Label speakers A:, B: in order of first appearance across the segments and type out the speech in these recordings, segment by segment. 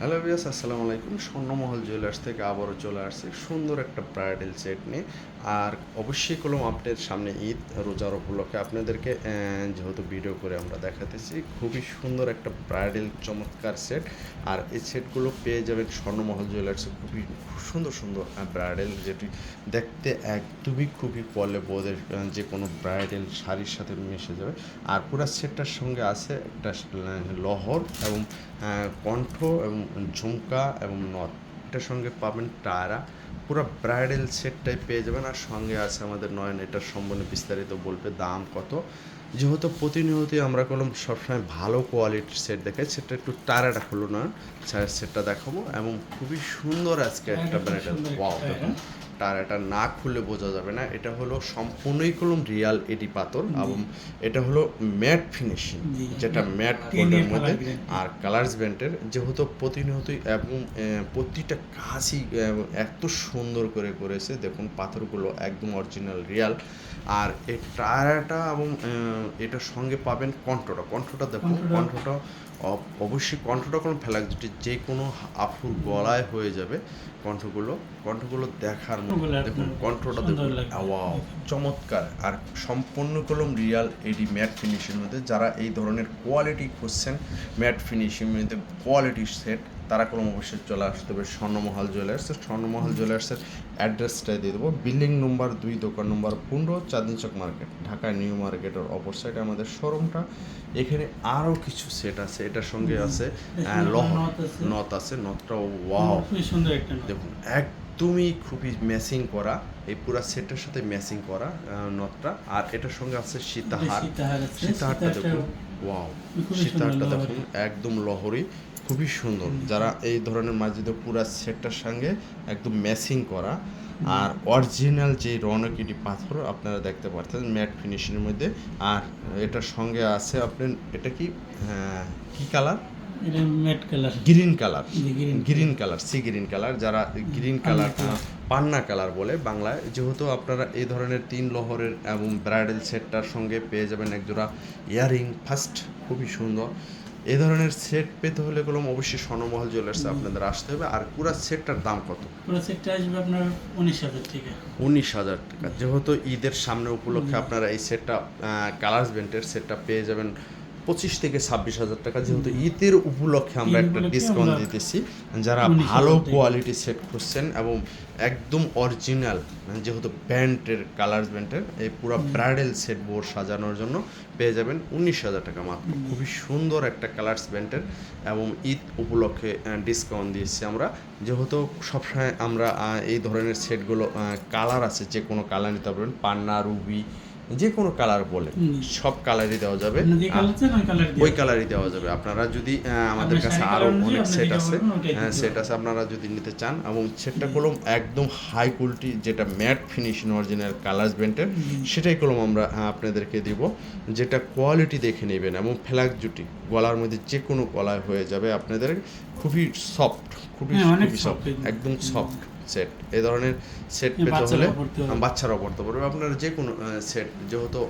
A: Hello বিয়াস আসসালামু আলাইকুম। Swarnamahal jewellers থেকে আবারও চলে আসছে সুন্দর একটা ব্রাইডাল সেট নিয়ে। আর অবশ্যই কলম আপনাদের সামনে ঈদ, রোজার উপলক্ষে আপনাদেরকে যেহেতু ভিডিও করে আমরা দেখাতেছি, খুবই সুন্দর একটা ব্রাইডাল চমৎকার সেট। আর এই সেটগুলো পেয়ে যাবেন স্বর্ণমহল জুয়েলার্সে খুবই খুব সুন্দর সুন্দর ব্রাইডাল যেটি দেখতে একদমই খুবই পলে বোধের যে কোনো ব্রাইডাল শাড়ির সাথে মিশে যাবে। আর পুরো সেটটার সঙ্গে আছে একটা লহর এবং কণ্ঠ এবং ঝুমকা এবং নথ। এটার সঙ্গে পাবেন টায়রা। পুরো ব্রাইডাল সেটটাই পেয়ে যাবেন। আর সঙ্গে আছে আমাদের নয়ন এটার সম্বন্ধে বিস্তারিত বলবে দাম কত। যেহেতু প্রতিনিয়তই আমরা কলম সবসময় ভালো কোয়ালিটির সেট দেখাই সেটা একটু টায়রাটা হলো না। সেটটা দেখাবো। এবং খুবই সুন্দর আজকে একটা ব্রাইডেল ওয়াও দেখুন। টায়ারটা না খুলে বোঝা যাবে না। এটা হলো সম্পূর্ণই কলম রিয়াল এডি পাথর এবং এটা হলো ম্যাট ফিনিশিং যেটা ম্যাট গোল্ডের মধ্যে আর কালার্স ব্যান্ডের যেহেতু প্রতিনিয়তই এবং প্রতিটা কাজই এত সুন্দর করে করেছে। দেখুন পাথরগুলো একদম অরিজিনাল রিয়াল। আর এই টায়ারটা এবং এটার সঙ্গে পাবেন কণ্ঠটা কণ্ঠটা দেখুন
B: কণ্ঠটা-
A: কণ্ঠটা অব- অবশ্যই কণ্ঠটা কোনো ফেলা যে কোনো আফুর গলায় হয়ে যাবে কণ্ঠগুলো কণ্ঠগুলো দেখার দেখুন কণ্ঠটা দেখুন। ওয়াও চমৎকার। আর সম্পূর্ণ কলম রিয়াল এডি ম্যাট ফিনিশের মধ্যে যারা এই ধরনের কোয়ালিটি খুঁজছেন ম্যাট ফিনিশিং মধ্যে কোয়ালিটি সেট তারা কলম অবশ্যই চলে আসতে হবে স্বর্ণমহল জুয়েলার্স। স্বর্ণমহল জুয়েলার্সের অ্যাড্রেসটা দিয়ে দেবো। বিল্ডিং নম্বর দুই দোকান নম্বর পনেরো চাঁদনি চক মার্কেট ঢাকা নিউ মার্কেটের অপর সাইডে আমাদের শোরুমটা। এখানে আরও কিছু সেট আছে এটার সঙ্গে আছে আহ, লহ
B: নথ আছে।
A: নথটাও ওয়াও। দেখুন একদমই খুবই ম্যাচিং করা এই পুরো সেটটার সাথে ম্যাচিং করা নথটা আর এটার সঙ্গে আছে সীতাহার।
B: সীতাহার
A: সীতাহারটা দেখুন। ওয়াও সীতাহারটা দেখুন একদম লহরি খুবই সুন্দর। যারা এই ধরনের মাঝিতে পুরো সেটটার সঙ্গে একদম ম্যাচিং করা। আর অরিজিনাল যে রনকিটি পাথর আপনারা দেখতে পাচ্ছেন ম্যাট ফিনিশিংয়ের মধ্যে। আর এটার সঙ্গে আছে আপনার এটা কি? কি কালার
B: এটা matte colour
A: green colour green colour C green colour যারা গ্রিন কালার পান্না কালার বলে বাংলায় যেহেতু আপনারা এই ধরনের তিন লহরের এবং ব্রাইডাল সেটটার সঙ্গে পেয়ে যাবেন একজোড়া ইয়ারিং ফার্স্ট খুবই সুন্দর। এই ধরনের সেট পেতে হলে কলম অবশ্যই স্বর্ণমহল জুয়েলার্সে আপনাদের আসতে হবে। আর পুরো সেটটার দাম কত?
B: পুরো সেটটা আসবে আপনার উনিশ হাজার টাকা।
A: উনিশ হাজার টাকা। যেহেতু ঈদের সামনে উপলক্ষে আপনারা এই সেটটা কালার্স বেন্টের সেটটা পেয়ে যাবেন পঁচিশ থেকে ছাব্বিশ হাজার টাকা যেহেতু ঈদের উপলক্ষে আমরা একটা ডিসকাউন্ট দিতেছি। যারা ভালো। কোয়ালিটি সেট খুঁজছেন এবং একদম অরিজিনাল যেহেতু ব্যান্ডের কালার্স ব্যান্ডের এই পুরো ব্রাইডাল সেট বোর্ড সাজানোর জন্য পেয়ে যাবেন উনিশ হাজার টাকা মাত্র। খুবই সুন্দর একটা কালার্স ব্যান্ডের এবং ঈদ উপলক্ষে ডিসকাউন্ট দিয়েছি আমরা। যেহেতু সবসময় আমরা এই ধরনের সেটগুলো কালার আছে যে কোনো কালার নিতে পারবেন। পান্না রুবি যে কোনো কালার বলে সব কালারই দেওয়া যাবে।
B: চান ওই
A: কালারই দেওয়া যাবে। আপনারা যদি আমাদের কাছে
B: আরও আরও
A: অনেক সেট আছে সেট আছে আপনারা যদি নিতে চান এবং সেটটা কলম একদম হাই কোয়ালিটি যেটা ম্যাট ফিনিশিং অরিজিনাল কালার ব্যান্ডের সেটাই কলম আমরা আপনাদেরকে দিব যেটা কোয়ালিটি দেখে নেবেন এবং ফ্ল্যাগ জুটি গলার মধ্যে যে কোনো গলায় হয়ে যাবে আপনাদের খুবই সফট খুবই
B: হ্যাঁ,
A: খুবই সফট একদম সফট সেট এই ধরনের সেট পেতে
B: বাচ্চারাও
A: হলে বাচ্চারাও পড়তে পারবে আপনার যে কোনো সেট যেহেতু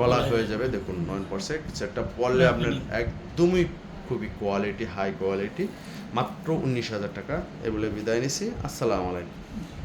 A: গলা হয়ে যাবে দেখুন নয় পার্সেন্ট সেটটা
B: হ্যাঁ,
A: আপনার একদমই খুবই কোয়ালিটি হাই কোয়ালিটি মাত্র উনিশ হাজার টাকা। এগুলো বিদায় নিছি। আসসালামু আলাইকুম।